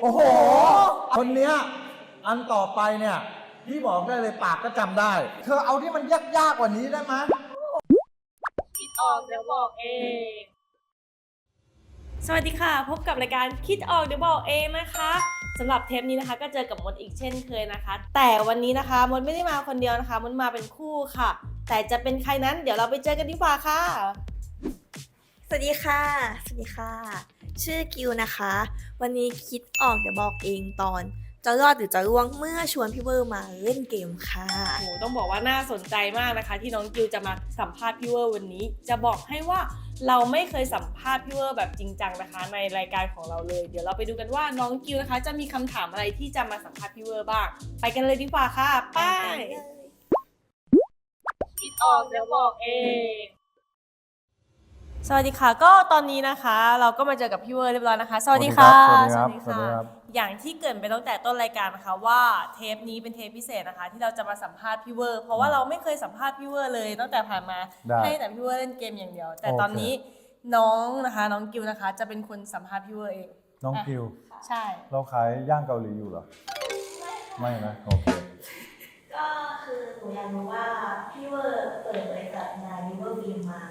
โอ้โห คนเนี้ยอันต่อไปเนี่ยพี่บอกได้เลยปากก็จำได้ เธอเอาที่มันยากๆกว่านี้ได้ไหมคิดออกเดี๋ยวบอกเอง สวัสดีค่ะ พบกับรายการคิดออกเดี๋ยวบอกเองนะคะสำหรับเทปนี้นะคะ ก็เจอกับมดอีกเช่นเคยนะคะ แต่วันนี้นะคะมดไม่ได้มาคนเดียวนะคะมดมาเป็นคู่ค่ะ แต่จะเป็นใครนั้นเดี๋ยวเราไปเจอกันดีกว่าค่ะ สวัสดีค่ะ สวัสดีค่ะ ชื่อกิวนะคะ วันนี้คิดออกเดี๋ยวบอกเองตอนจะรอดหรือจะร่วงเมื่อชวนพี่เวอร์มาเล่นเกมค่ะโอ้โหต้องบอกว่าน่าสนใจมากนะคะ ที่น้องกิวจะมาสัมภาษณ์พี่เวอร์วันนี้ จะบอกให้ว่าเราไม่เคยสัมภาษณ์พี่เวอร์แบบจริงจังนะคะ ในรายการของเราเลย เดี๋ยวเราไปดูกันว่าน้องกิวนะคะ จะมีคำถามอะไรที่จะมาสัมภาษณ์พี่เวอร์บ้าง ไปกันเลยดีกว่าค่ะ ไป้ายคิดออกเดี๋ยวบอกเอง สวัสดีค่ะ ก็ตอนนี้นะคะ เราก็มาเจอกับพี่เวอร์เรียบร้อยนะคะ สวัสดีค่ะสวัสดีครับสวัสดีครับ อย่างที่เกรินไปตั้งแต่ต้นรายการนะคะว่าเทปนี้เป็นเทปพิเศษนะคะ ที่เราจะมาสัมภาษณ์พี่เวอร์ เพราะว่าเราไม่เคยสัมภาษณ์พี่เวอร์เลยตั้งแต่ผ่านมาได้ ให้แต่พี่เวอร์เล่นเกมอย่างเดียว แต่โอเคตอนนี้น้องนะคะ น้องกิวนะคะ จะเป็นคนสัมภาษณ์พี่เวอร์เอง น้องกิว ใช่ เราขายย่างเกาหลีอยู่เหรอ ไม่นะโอเค ก็คือหนูอยากรู้ว่าพี่เวอร์เปิดบริษัทนายวิเวอร์บีมมา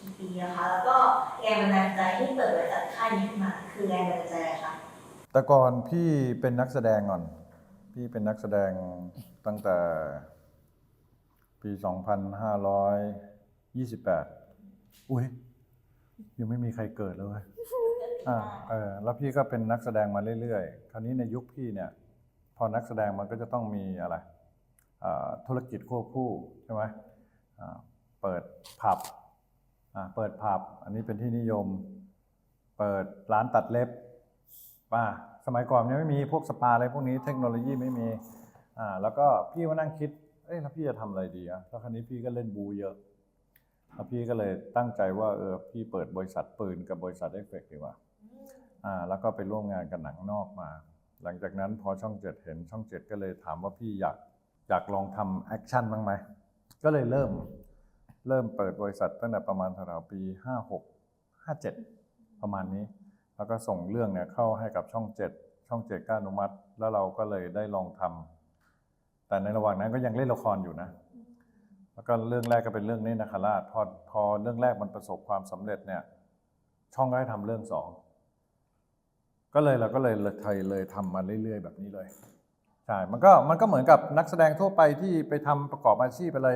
กี่ปีแล้วคะแล้วก็แรงบันดาลใจที่เปิดบริษัทค่ายนี้ขึ้นมา คือแรงบันดาลใจอะไรคะแต่ก่อนพี่เป็นนักแสดงก่อน พี่เป็นนักแสดงตั้งแต่ปี 2528 อุ้ยยังไม่มีใครเกิดเลย อ่าเออแล้วพี่ก็เป็นนักแสดงมาเรื่อยๆ คราวนี้ในยุคพี่เนี่ย พอนักแสดงมันก็จะต้องมีอะไรธุรกิจควบคู่ใช่ไหมเปิดผับ เปิดผับ อันนี้เป็นที่นิยม เปิดร้านตัดเล็บป่าสมัยก่อนเนี่ยไม่มีพวกสปาอะไรพวกนี้เทคโนโลยีไม่มีอ่าแล้วก็พี่มานั่งคิด เอ้ยแล้วพี่จะทำอะไรดีอะแล้วคราวนี้พี่ก็เล่นบูเยอะแล้วพี่ก็เลยตั้งใจว่าเออพี่เปิดบริษัทปืนกับบริษัทเอฟเฟกต์ดีกว่าอ่า แล้วก็ไปร่วมงานกับหนังนอกมา หลังจากนั้นพอช่องเจ็ดเห็นช่องเจ็ดก็เลยถามว่าพี่อยากอยากลองทำแอคชั่นบ้างไหมก็เลยเริ่ม เริ่มเปิดบริษัทตั้งแต่ประมาณแถวปีห้าหกห้าเจ็ดประมาณนี้ แล้วก็ส่งเรื่องเนี่ยเข้าให้กับช่องเจ็ดช่องเจ็ดก็อนุมัติ แล้วเราก็เลยได้ลองทำแต่ในระหว่างนั้นก็ยังเล่นละครอยู่นะ แล้วก็เรื่องแรกก็เป็นเรื่องนี้นาคราชพอพอเรื่องแรกมันประสบความสำเร็จเนี่ย ช่องก็ให้ทำเรื่องสองก็เลยเราก็เลยเลยไทยเลยทำมาเรื่อย ๆ แบบนี้เลยใช่มันก็มันก็เหมือนกับนักแสดงทั่วไปที่ไปทำประกอบอาชีพอะไร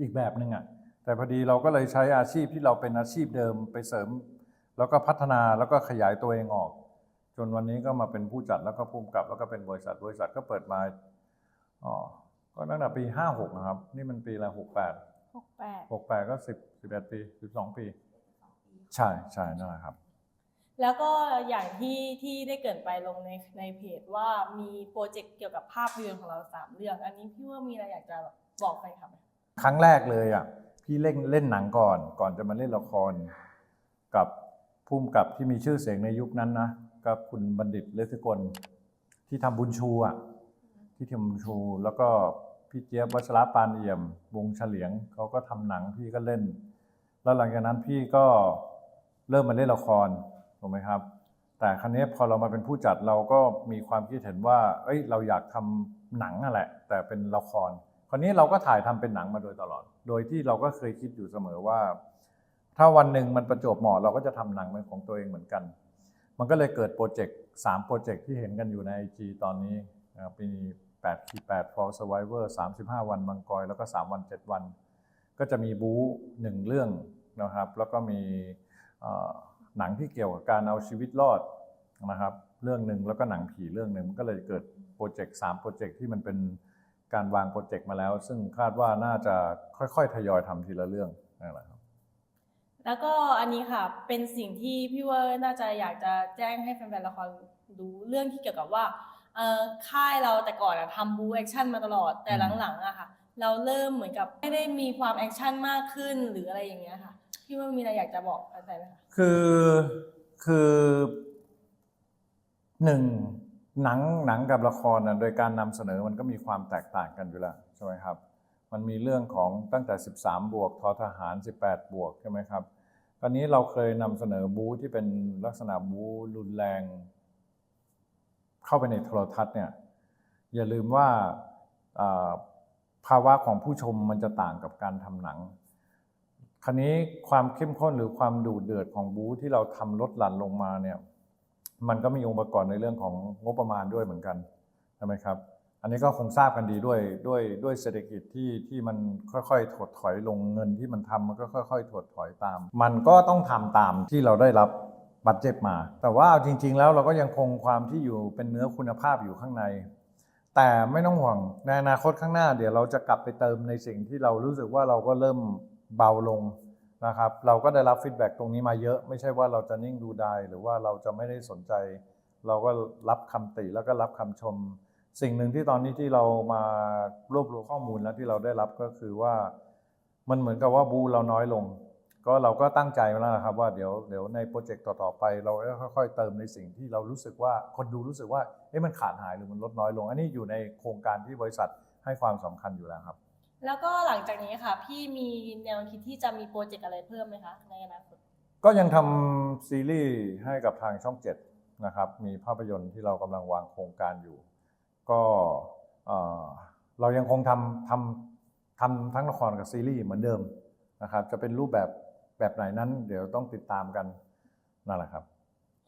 อีกแบบหนึ่งอะ่ะแต่พอดีเราก็เลยใช้อาชีพที่เราเป็นอาชีพเดิมไปเสริม แล้วก็พัฒนาแล้วก็ขยายตัวเองออก จนวันนี้ก็มาเป็นผู้จัดแล้วก็ผู้กำกับแล้วก็เป็นบริษัทบริษัทก็เปิดมาอ๋อก็ตั้งแต่ปีห้าหกนะครับ นี่มันปีอะไรหกแปดหกแปดหกแปดก็สิบสิบเอ็ดปีสิบสองปี ใช่ใช่นั่นแหละครับ แล้วก็อย่างที่ที่ได้เกรินไปลงในในเพจว่ามีโปรเจกต์เกี่ยวกับภาพยนตร์ของเราสามเรื่อง อันนี้พี่ว่ามีอะไรอยากจะบอกไปครับ ครั้งแรกเลยอะพี่เล่นเล่นหนังก่อน ก่อนจะมาเล่นละคร กับภูมิกับที่มีชื่อเสียงในยุคนั้นนะกับคุณบัณฑิตเลศกลที่ทำบุญชูอะที่ทำบุญชู แล้วก็พี่เจี๊ยบวัชระปานเอี่ยม วงเฉลียงเขาก็ทำหนังพี่ก็เล่น แล้วหลังจากนั้นพี่ก็เริ่มมาเล่นละครถูกไหมครับ แต่ครั้นี้พอเรามาเป็นผู้จัดเราก็มีความคิดเห็นว่า เอ้ยเราอยากทำหนังนั่นแหละ แต่เป็นละคร ราวนี้เราก็ถ่ายทำเป็นหนังมาโดยตลอด โดยที่เราก็เคยคิดอยู่เสมอว่า ถ้าวันหนึ่งมันประจวบเหมาะเราก็จะทำหนังเป็นของตัวเองเหมือนกัน มันก็เลยเกิดโปรเจกต์สามโปรเจกต์ที่เห็นกันอยู่ใน IG ตอนนี้ปี8ขี8 for survivor 35 วันมังกรแล้วก็ 3 วัน 7 วัน ก็จะมีบู๊หนึ่งเรื่องนะครับ แล้วก็มีหนังที่เกี่ยวกับการเอาชีวิตรอดนะครับ เรื่องหนึ่งแล้วก็หนังผีเรื่องหนึ่งก็เลยเกิดโปรเจกต์สามโปรเจกต์ที่มันเป็น การวางโปรเจกต์มาแล้ว ซึ่งคาดว่าน่าจะค่อยๆ ทยอยทำทีละเรื่องนั่นแหละครับ แล้วก็อันนี้ค่ะ เป็นสิ่งที่พี่เว่าน่าจะอยากจะแจ้งให้แฟนๆละครดูเรื่องที่เกี่ยวกับว่าเอ่อค่ายเราแต่ก่อนอะทำบูแอคชั่นมาตลอดแต่อืมหลังๆอะค่ะ เราเริ่มเหมือนกับไม่ได้มีความแอคชั่นมากขึ้นหรืออะไรอย่างเงี้ยค่ะพี่ว่ามีอะไรอยากจะบอกแฟนๆไหมคะคือคือหนึ่ง หนังหนังกับละครนะโดยการนำเสนอมันก็มีความแตกต่างกันอยู่แล้วใช่ไหมครับ มันมีเรื่องของตั้งแต่ 13 บวกทอทหาร 18 บวกใช่ไหมครับตอนนี้เราเคยนำเสนอบูที่เป็นลักษณะบูรุนแรง เข้าไปในโทรทัศน์เนี่ยอย่าลืมว่าภาวะของผู้ชมมันจะต่างกับการทำหนังคราวนี้ความเข้มข้นหรือความดูดเดือดของบู๊ที่เราทำลดหลั่นลงมาเนี่ย มันก็มีองค์ประกอบในเรื่องของงบประมาณด้วยเหมือนกันใช่ไหมครับ อันนี้ก็คงทราบกันดีด้วยด้วยด้วยเศรษฐกิจที่ที่มันค่อยๆถดถอยลงเงินที่มันทำมันก็ค่อย ๆ ถดถอยตาม มันก็ต้องทำตามที่เราได้รับบัตเจ็บมา แต่ว่าเอาจริง ๆ แล้วเราก็ยังคงความที่อยู่เป็นเนื้อคุณภาพอยู่ข้างใน แต่ไม่ต้องห่วงในอนาคตข้างหน้า เดี๋ยวเราจะกลับไปเติมในสิ่งที่เรารู้สึกว่าเราก็เริ่มเบาลง นะครับ เราก็ได้รับฟีดแบ็กตรงนี้มาเยอะ ไม่ใช่ว่าเราจะนิ่งดูดายหรือว่าเราจะไม่ได้สนใจ เราก็รับคำติแล้วก็รับคำชม สิ่งหนึ่งที่ตอนนี้ที่เรามารวบรวมข้อมูลแล้วที่เราได้รับก็คือว่า มันเหมือนกับว่าบูเราน้อยลง ก็เราก็ตั้งใจมาแล้วนะครับว่าเดี๋ยวเดี๋ยวในโปรเจกต์ต่อๆไป เราก็ค่อยๆเติมในสิ่งที่เรารู้สึกว่าคนดูรู้สึกว่าเอ๊ะมันขาดหายหรือมันลดน้อยลง อันนี้อยู่ในโครงการที่บริษัทให้ความสำคัญอยู่แล้วครับ แล้วก็หลังจากนี้ค่ะ พี่มีแนวคิดที่จะมีโปรเจกต์อะไรเพิ่มไหมคะในอนาคตก็ยังทำซีรีส์ให้กับทางช่องเจ็ดนะครับ มีภาพยนตร์ที่เรากำลังวางโครงการอยู่ ก็เอ่อเรายังคงทำทำทำทั้งละครกับซีรีส์เหมือนเดิมนะครับ จะเป็นรูปแบบแบบไหนนั้น เดี๋ยวต้องติดตามกันนั่นแหละครับ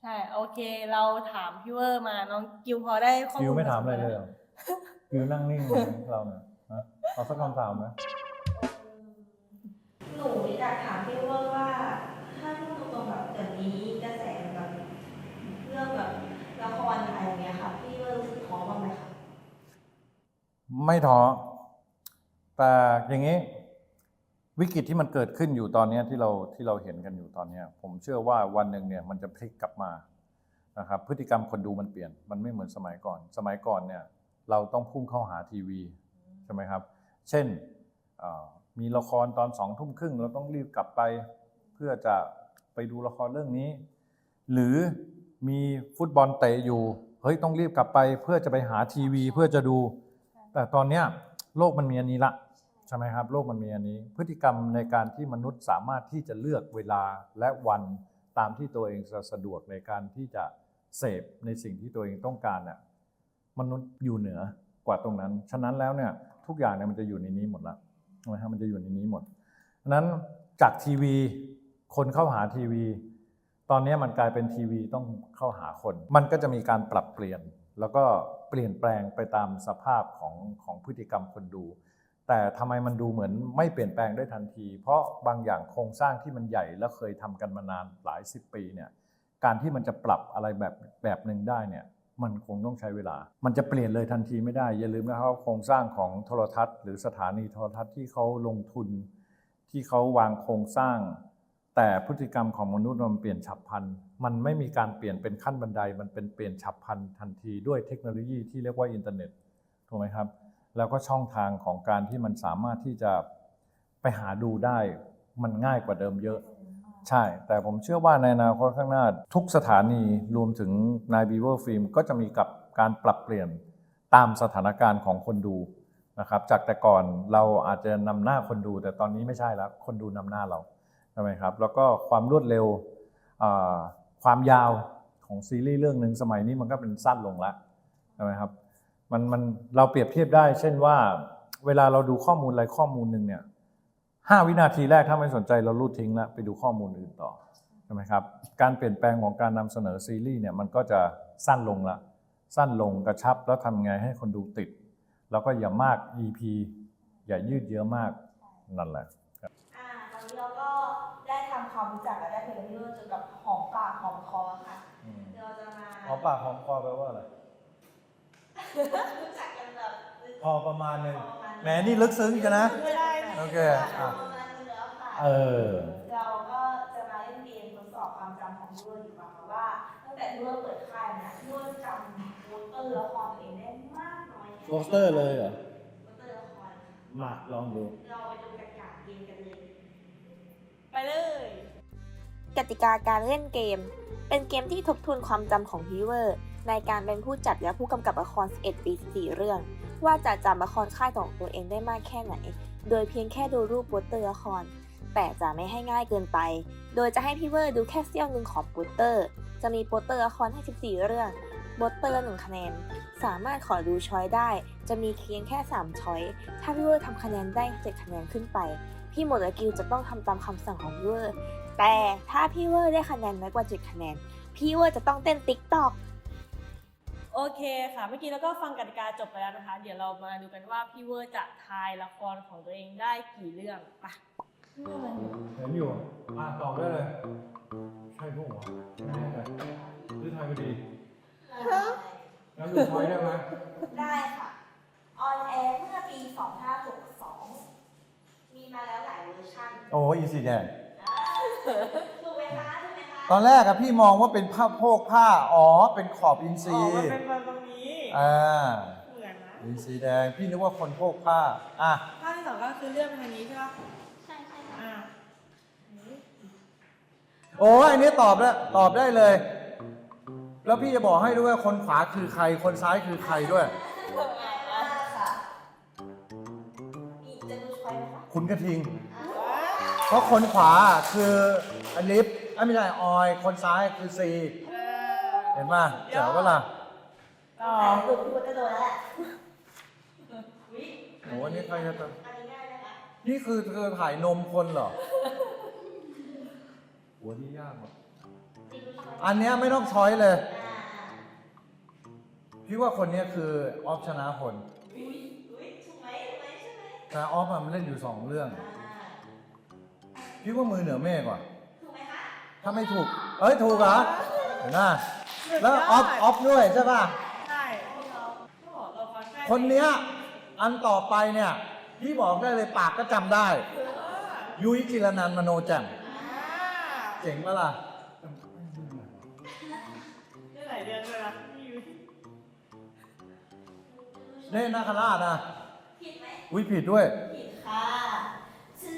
ใช่โอเคเราถามพี่เวอร์มาน้องกิวพอได้ข้อมูลกิวไม่ถามอะไรพเลยสเหรอกิวนั่งนิ่งเหมือนเราเนี่ยฮะ เอาสักคำถามไหมหนูอยากถามพี่ว่าว่าถ้าพูดตรงๆแบบเดี๋ยวนี้กระแสแบบเรื่องแบบละครอะไรอย่างเงี้ยค่ะพี่ว่ารู้สึกท้อบ้างไหมคะไม่ท้อแต่อย่างนี้ วิกฤตที่มันเกิดขึ้นอยู่ตอนเนี้ยที่เราที่เราเห็นกันอยู่ตอนเนี้ยผมเชื่อว่าวันหนึ่งเนี่ยมันจะพลิกกลับมานะครับพฤติกรรมคนดูมันเปลี่ยน มันไม่เหมือนสมัยก่อน สมัยก่อนเนี่ยเราต้องพุ่งเข้าหาทีวีใช่ไหมครับ เช่นมีละครตอนสองทุ่มครึ่งเราต้องรีบกลับไป เพื่อจะไปดูละครเรื่องนี้ หรือมีฟุตบอลเตะอยู่เฮ้ยต้องรีบกลับไป เพื่อจะไปหาทีวีเพื่อจะดู แต่ตอนเนี้ยโลกมันมีอันนี้ละใช่ไหมครับ โลกมันมีอันนี้ พฤติกรรมในการที่มนุษย์สามารถที่จะเลือกเวลาและวันตามที่ตัวเองจะสะดวกในการที่จะเสพในสิ่งที่ตัวเองต้องการเนี่ยมนุษย์อยู่เหนือกว่าตรงนั้น ฉะนั้นแล้วเนี่ย ทุกอย่างเนี่ยมันจะอยู่ในนี้หมดละใช่ไหมครับมันจะอยู่ในนี้หมดนั้นจากทีวี คนเข้าหาทีวี ตอนนี้มันกลายเป็นทีวีต้องเข้าหาคน มันก็จะมีการปรับเปลี่ยน แล้วก็เปลี่ยนแปลงไปตามสภาพของของพฤติกรรมคนดู แต่ทำไมมันดูเหมือนไม่เปลี่ยนแปลงได้ทันที เพราะบางอย่างโครงสร้างที่มันใหญ่และเคยทำกันมานานหลายสิบปีเนี่ยการที่มันจะปรับอะไรแบบแบบหนึ่งได้เนี่ย มันคงต้องใช้เวลา มันจะเปลี่ยนเลยทันทีไม่ได้ อย่าลืมนะครับโครงสร้างของโทรทัศน์ หรือสถานีโทรทัศน์ที่เขาลงทุน ที่เขาวางโครงสร้าง แต่พฤติกรรมของมนุษย์มันเปลี่ยนฉับพลัน มันไม่มีการเปลี่ยนเป็นขั้นบันได มันเป็นเปลี่ยนฉับพลันทันทีด้วยเทคโนโลยีที่เรียกว่าอินเทอร์เน็ต ถูกไหมครับ แล้วก็ช่องทางของการที่มันสามารถที่จะไปหาดูได้ มันง่ายกว่าเดิมเยอะ ใช่ แต่ผมเชื่อว่าในอนาคตข้างหน้า ทุกสถานีรวมถึงนายบีเวอร์ฟิล์มก็จะมีกับการปรับเปลี่ยนตามสถานการณ์ของคนดูนะครับ จากแต่ก่อนเราอาจจะนำหน้าคนดู แต่ตอนนี้ไม่ใช่แล้ว คนดูนำหน้าเราใช่ไหมครับ แล้วก็ความรวดเร็วความยาวของซีรีส์เรื่องหนึ่งสมัยนี้มันก็เป็นสั้นลงแล้วใช่ไหมครับมันมันเราเปรียบเทียบได้ เช่นว่า เวลาเราดูข้อมูลอะไรข้อมูลหนึ่งเนี่ย ห้าวินาทีแรกถ้าไม่สนใจเราลูดทิ้งแล้วไปดูข้อมูลอื่นต่อใช่ไหมครับการเปลี่ยนแปลงของการนำเสนอซีรีส์เนี่ยมันก็จะสั้นลงละสั้นลงกระชับแล้วทำไงให้คนดูติด แล้วก็อย่ามาก EP อย่ายืดเยอะมากนั่นแหละอ่าตอนนี้เราก็ได้ทำความรู้จักและได้คุยกับพี่ว่าเกี่ยวกับหอมปากหอมคอค่ะเดี๋ยวเราจะมาหอมปากหอมคอแปลว่าอะไรรู้จักกันแบบพ อประมาณหนึ่งพอประมาณแหมนี่ลึกซึ้งกันนะ ไม่ได้นะโอเคพออะประมาณนึงแล้วค่ะ เออ เราก็จะมาเล่นเกมทดสอบความจำของพี่ว่าดีกว่าค่ะว่าตั้งแต่ที่ว่าเปิดค่ายมาพี่ว่าจำโปสเตอร์ละครตัวเองได้มากน้อยแค่ไหนโปสเตอร์เลยเหรอ โปสเตอร์ละครมาลองดู เราไปดูกติกาเกมกันเลย ไปเลย กติกาการเล่นเกม เป็นเกมที่ทบทวนความจำของฮีเวอร์ ในการเป็นผู้จัดและผู้กำกับละคร 11 ปี4เรื่อง ว่าจะจำละครค่ายของตัวเองได้มากแค่ไหน โดยเพียงแค่ดูรูปโปสเตอร์ละคร แต่จะไม่ให้ง่ายเกินไป โดยจะให้พี่เวอร์ดูแค่เสี้ยวหนึ่งของโปสเตอร์ จะมีโปสเตอร์ละครให้ 14 เรื่องโบดเตอร์หนึ่งคะแนน สามารถขอดูช้อยได้ จะมีเพียงแค่ 3 ช้อย ถ้าพี่เวอร์ทำคะแนนได้7คะแนนขึ้นไป พี่หมดและกิวจะต้องทำตามคำสั่งของพี่เวอร์ แต่ถ้าพี่เวอร์ได้คะแนนน้อยกว่า7คะแนน พี่เวอร์จะต้องเต้นติ๊กตอก โอเคค่ะ เมื่อกี้เราก็ฟังกติกาจบไปแล้วนะคะ เดี๋ยวเรามาดูกันว่าพี่เวอร์จะทายละครของตัวเองได้กี่เรื่องไปะเห็นอยู่อะตอบได้เลย ใช่พวกหัวไม่แน่ใจหรือไทยพอดีแล้วดูช้อยได้ไหมได้ค่ะ ออนแอร์เมื่อปี 2562 มีมาแล้วหลายเวอร์ชันโอ้อีสีแดงถูกไหมคะถูกไหมคะ ตอนแรกอะพี่มองว่าเป็นผ้าโพกผ้า อ๋อ เป็นขอบอินทอ๋รีอมันย์เป็นมาตรงนี้ อ่า เหมือนนะอินทรีย์แดง พี่นึกว่าคนโพกผ้า อะ ภาคที่สองก็คือเลื่อนไปทางนี้ใช่ปะใช่ใช่ค่ะอ่าโอ้ยอันนี้ตอบแล้ว ตอบได้เลย แล้วพี่จะบอกให้ด้วยว่าคนขวาคือใคร คนซ้ายคือใครด้วยง่ายมากค่ะมีจะดูช้อยไหมคะคุณกระทิง เพราะคนขวาคืออลิฟ อะไม่ใช่ออย คนซ้ายคือซีเห็นป่ะเจ๋วก็ล่ะต่อแต่กลุ่มคุณจะโดนแล้วแหละวิโอ้อันนี้ใครจะตอันนี้ง่ายนะคะนี่คือเธอถ่ายนมคนเหรอโหัวนี่ยากว่ะจิดูช้อยอันเนี้ยไม่ต้องช้อยเลยอ่าอ่าพี่ว่าคนเนี้ยคือออฟชนะคนอุ้ยอุ้ยถูกไหมถูกไหมใช่ไหมแต่ออฟอะมันเล่นอยู่สองเรื่องอ่าพี่ว่ามือเหนือเมฆว่ะถูกไหมคะ ถ้าไม่ถูก เอ้ยถูกเหรอเห็นไหมแล้วออฟออฟด้วยใช่ป่ะ ใช่ก็บอกเราฟังได้คนเนี้ยอันต่อไปเนี่ยพี่บอกได้เลยปากก็จำได้ ยุ้ยจิรนันท์มโนแจ่มอ่าเจ๋งปะล่ะ ได้หลายเดือนเลยนะพี่ยุ้ยเน่นนาคราชนะผิดไหมอุ้ยผิดด้วย ผิดค่ะชื่อ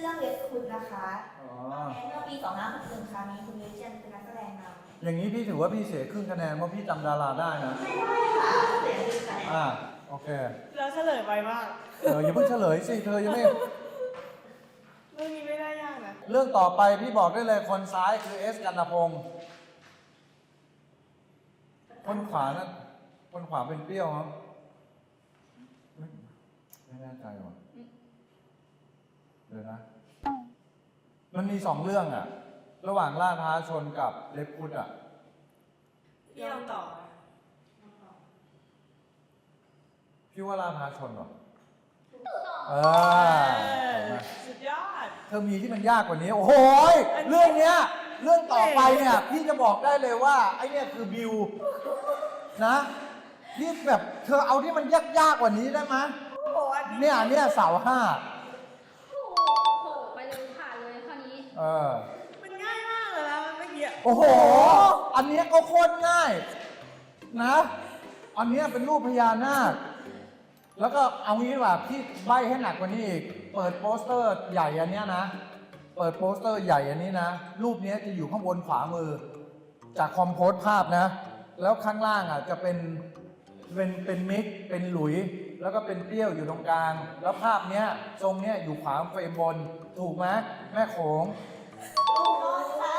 เรื่องเวสคุณนะคะอ๋อแอนเมื่อปี2561ค่ะมีคุณเวเชียนเป็นนักแสดงนำอย่างนี้พี่ถือว่าพี่เสียครึ่งคะแนนเพราะพี่จำดาราได้นะ ไม่ได้ค่ะเสียดีคะแนนอ่า โอเค แล้วเฉลยไปมากเอออย่าเพิ่งเฉลยสิ เธอยังไม่ เรื่องนี้ไม่ได้ยากนะเรื่องต่อไปพี่บอกได้เลยคนซ้ายคือเอสกันตพงศ์คนขวานะคนขวาเป็นเปรี้ยวครับไม่ไม่แน่ใจว่ะ เดี๋ยวนะ มันมีสองเรื่องอะระหว่างล่าท้าชนกับเล็บพุดอะพี่ลองต่อ พี่ว่าล่าท้าชนเหรอเอเอออสุดยอด เธอมีที่มันยากกว่านี้ โอ้โหยเรื่องเนี้ย เรื่องต่อไปเนี่ยพี่จะบอกได้เลยว่า ไอเนี่ยคือบิว นะพี่แบบเธอเอาที่มันยากๆกว่านี้ได้ไหมยโอ้โหอันนี้ เนี่ยเนี่ยเสาห้า เออ มันง่ายมากเลยนะมันเมื่อกี้โอ้โห อันเนี้ยก็โคตรง่าย นะ อันเนี้ยเป็นรูปพญานาค แล้วก็เอางี้ดีกว่าพี่ใบให้หนักกว่านี้อีก เปิดโปสเตอร์ใหญ่อันเนี้ยนะ เปิดโปสเตอร์ใหญ่อันนี้นะ รูปเนี้ยจะอยู่ข้างบนขวามือ จากคอมโพสภาพนะ แล้วข้างล่างอะจะเป็น เป็น เป็นมิก เป็นหลุย แล้วก็เป็นเปรี้ยวอยู่ตรงกลาง แล้วภาพเนี้ยทรงเนี้ยอยู่ขวาเฟรมบน ถูกไหมแม่โขงถูกต้องค่ะ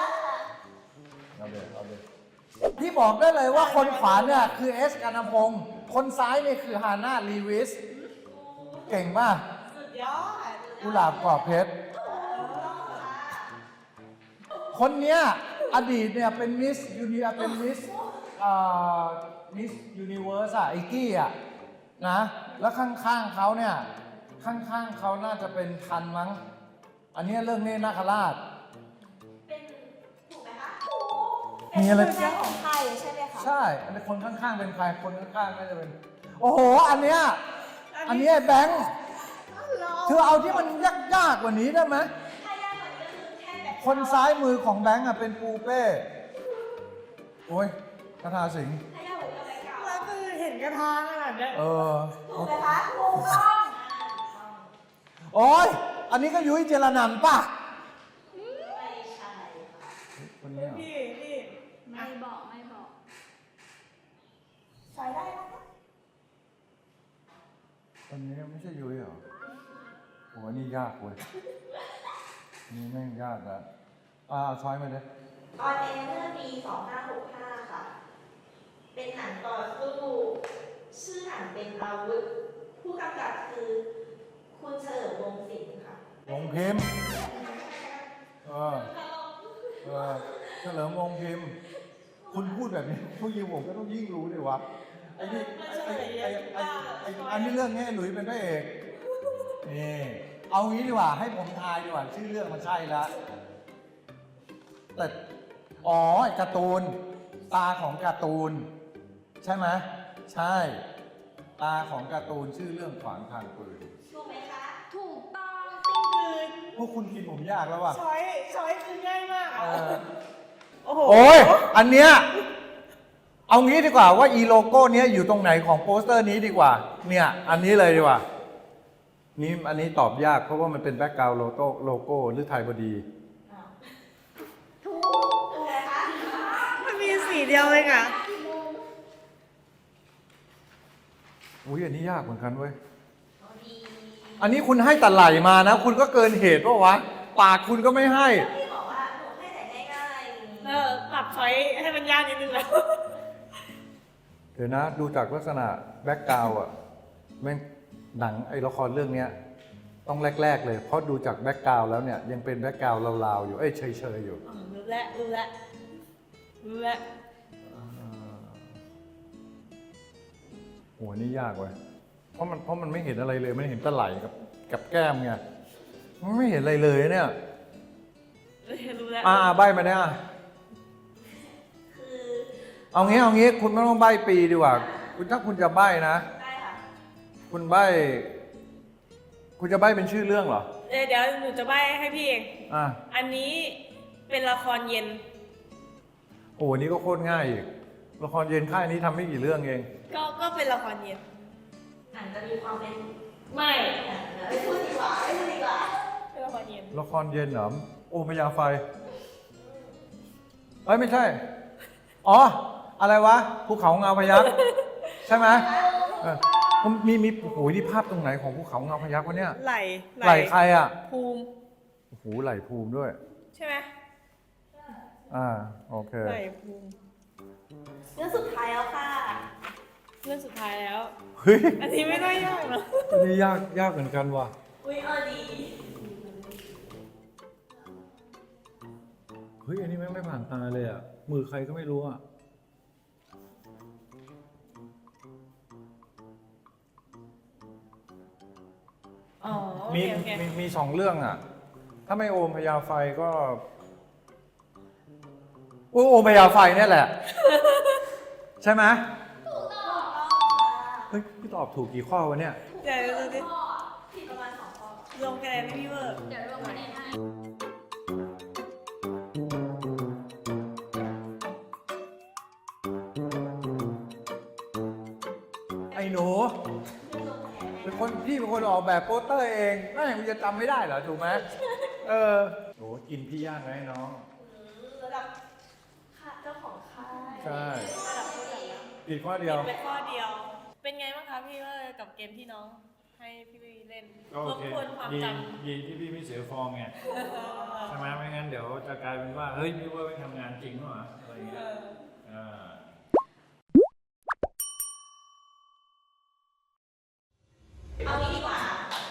เอาเลยเอาเลยพี่บอกได้เลยว่าคนขวาเนี่ยคือเอสกันพงศ์คนซ้ายเนี่ยคือฮาน่าลีวิส เก่งป่ะสุดยอดกุหลาบกรอบเพชร คนเนี้ยอดีตเนี่ยเป็นมิสยูนิเป็นมิสอ่ามิสยูนิเวิร์สอะไอกี้อะ นะ แล้วข้างๆเขาเนี่ย ข้างๆเขาน่าจะเป็นทันมั้ง อันเนี้ยเรื่องนี้นาคราช เป็นถูกไหมคะมีอะไร เป็นเรื่องของใครใช่ไหมคะ ใช่ อันนี้คนข้างๆเป็นใคร คนข้างๆน่าจะเป็น โอ้โห อันเนี้ย อันเนี้ยแบงค์ เธอเอาที่มันยากๆกว่านี้ได้ไหม ถ้ายากกว่านี้ก็คือแค่แบบคนซ้ายมือของแบงค์อะเป็นปูเป้ โอ้ยคาถาสิงห์ นกระทางขนาดเนี้ยเออ ถูกไหมคะถูกต้องโอ้ย อันนี้ก็ยุ้ยเจรนันท์ป่ะไม่ใช่ค่ะคนนี้เหรอพี่พี่ไม่บอกไม่บอกใช้ได้นะคะ คนนี้ไม่ใช่ยุ้ยเหรอโอ้ยนี่ยากเว้ยนี่แม่งยากอะอ่าเอาช้อยมาเลย ออนแอร์เมื่อปี2565 ค่ะ เเป็นหนังต่อสู้ ชื่อหนังเป็นอาวุธ ผู้กำกับคือคุณเฉลิมวงศ์ศิลป์ค่ะวงพิมพ์เออเออเฉลิมวงพิมพ์ คุณพูดแบบนี้ผู้ยิงผมก็ต้องยิ่งรู้ดิวะไอ้นี่ไอ้ไอ้ไอ้ไอ้อันนี้เรื่องนี้หลุยเป็นพระเอกนี่เอางี้ดีกว่าให้ผมทายดีกว่าชื่อเรื่องมันใช่แล้วแต่อ๋อไอ้การ์ตูนตาของการ์ตูนใช่ไหมใช่ ตาของการ์ตูนชื่อเรื่องขวางทางปืนถูกไหมคะ ถูกต้องพวกคุณกินผมยากแล้วว่ะช้อยช้อยคือง่ายมากเออโอ้โหโอ้ยอันเนี้ยเอางี้ดีกว่าว่าอีโลโก้เนี้ยอยู่ตรงไหนของโปสเตอร์นี้ดีกว่า เนี่ย อันนี้เลยดีกว่า นี่อันนี้ตอบยากเพราะว่ามันเป็นแบ็กกราวด์โลโก้โลโก้หรือไทยพอดี ถูกถูกไหมคะมันมีสีเดียวเองอะ อุ้ยอันนี้ยากเหมือนกันเว้ยเอาดีอันนี้คุณให้แต่ไหลมานะ คุณก็เกินเหตุปะวะ ปากคุณก็ไม่ให้ พี่บอกว่าหนูให้แต่ง่ายๆ เออปรับช้อยให้มันยากนิดนึงแล้ว เดี๋ยวนะ ดูจากลักษณะแบ็กกราวด์อะแม่งหนังไอ้ละครเรื่องเนี้ย ต้องแรก ๆ เลย เพราะดูจากแบ็กกราวด์แล้วเนี่ยยังเป็นแบ็กกราวด์ลาวๆอยู่ เอ้ยเฉยๆอยู่ รู้แล้วรู้แล้วรู้แล้ว โหนี่ยากเว้ยเพราะมันเพราะมันไม่เห็นอะไรเลย มันเห็นแตะไหลกับกับแก้มไง มันไม่เห็นอะไรเลยเนี่ย รู้แล้ว อ่าใบมาเนี่ยคือเอางี้เอางี้ คุณไม่ต้องใบปีดีกว่า คุณถ้าคุณจะใบนะ ได้ค่ะ คุณใบ คุณจะใบเป็นชื่อเรื่องเหรอเดี๋ยวเดี๋ยวหนูจะใบให้พี่เอง อะอันนี้เป็นละครเย็น โอ้โหนี่ก็โคตรง่ายอีก ละครเย็นค่ายนี้ทำไม่กี่เรื่องเอง ก็ก็เป็นละครเย็นหนังจะมีความเป็นไม่ไม่พูดดีกว่าไม่พูดดีกว่าเป็นละครเย็นละครเย็นเหรอโอมยาไฟ เอ้ยไม่ใช่ อ๋อ อะไรวะ ภูเขาเงาพยักใช่ไหมเออผมมีมีโอ้โหนี่ภาพตรงไหนของภูเขาเงาพยักวะเนี่ย ไหลไหลใครอะ ภูมิโอ้โหไหลภูมิด้วย ใช่ไหมอ่า โอเค ไหลภูมิเรื่องสุดท้ายแล้วค่ะ เรื่องสุดท้ายแล้ว เฮ้ยอันนี้ไม่ได้ยากนะอันนี้ยากยากเหมือนกันว่ะ อุ้ยเอาดีเฮ้ย อันนี้แม่งไม่ผ่านตาเลยอะ มือใครก็ไม่รู้อะ อ๋อโอมีเคโอเคมีมีสองเรื่องอะ ถ้าไม่โอมพยาไฟก็โอ้โอมพยาไฟเนี่ยแหละ ใช่ไหม เฮ้ยพี่ตอบถูกกี่ข้อวะเนี่ย เดี๋ยวดูดิผิดประมาณสองข้อลงคะแนนให้พี่เวอร์เดี๋ยวรวมคะแนนให้ไอ้หนูเป็นคนพี่เป็นคนออกแบบโปสเตอร์เองน่าอย่างจะจำไม่ได้เหรอถูกไหมเออโหกินพี่ย่างไหมน้อง ระดับค่ะเจ้าของค่ายใช่ ระดับผู้จัดแล้วผิดข้อเดียว เป็นข้อเดียว เป็นไงบ้างคะพี่ เวอร์กับเกมที่น้องให้พี่วีเล่นรบกวนความจำดีที่พี่ไม่เสียฟองไงใช่ไหมไม่งั้นเดี๋ยวจะกลายเป็นว่า เฮ้ยพี่ว่าไม่ทำงานจริงหรออะไรอย่างเงี้ยอ่าเอางี้ดีกว่า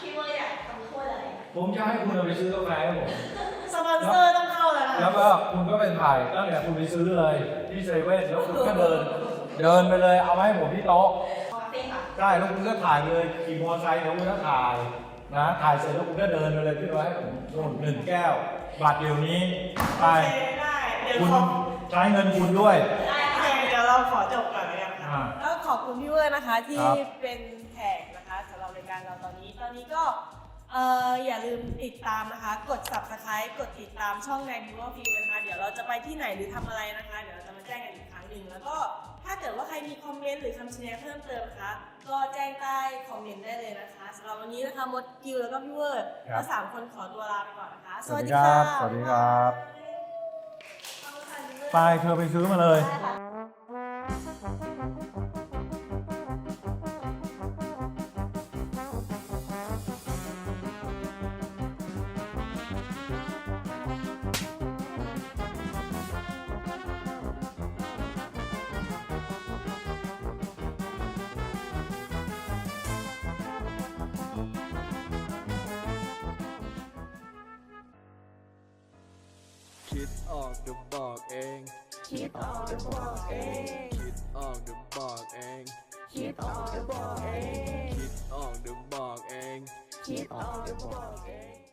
พี่เวอร์อยากทำโทษอะไรผมจะให้คุณเอาไปซื้อกาแฟให้ผม สปอนเซอร์ต้องเข้าแล้วแล้วนะก็คุณก็ไปถ่ายตั้งแต่คุณไปซื้อเลยที่เซเว่นแล้วคุณก็เดิน เดินไปเลยเอามาให้ผมที่โต๊ะ คาเฟ่ค่ะใช่แล้วคุณก็ถ่ายเลยขี่มอเตอร์ไซค์แล้วคุณก็ถ่ายนะถ่ายเสร็จแล้วคุณก็เดินไปเลยพี่ร้อยให้ผมนู่นหนึ่งแก้วบัตรเดี๋ยวนี้ไปโอเคได้เดี๋ยวคุณขอใช้เงินคุณด้วยได้โอเคค่ะเดี๋ยวเราขอจบก่อนเลยนะคะอ่าแล้วขอบคุณพี่เวอร์นะคะที่ครับ เป็นแขกนะคะสำหรับรายการเราตอนนี้ ตอนนี้ก็เอ่ออย่าลืมติดตามนะคะ กด subscribe กดติดตามช่องในบิวฟิวนะคะ เดี๋ยวเราจะไปที่ไหนหรือทำอะไรนะคะ เดี๋ยวเราจะมาแจ้งกันอีกครั้งหนึ่งแล้วก็ ถ้าเกิดว่าใครมีคอมเมนต์หรือคำชี้แนะเพิ่มเติมนะคะก็แจ้งใต้คอมเมนต์ได้เลยนะคะสำหรับวันนี้นะคะมดกิวแล้วก็พี่เวอร์ครับเราสามคนขอตัวลาไปก่อนนะคะสวัสดีครับสวัสดีครับไปเธอไปซื้อมาเลยได้ค่ะ คิดออกเดี๋ยวบอกเอง คิดออกเดี๋ยวบอกเอง คิดออกเดี๋ยวบอกเอง คิดออกเดี๋ยวบอกเอง คิดออกเดี๋ยวบอกเอง คิดออกเดี๋ยวบอกเอง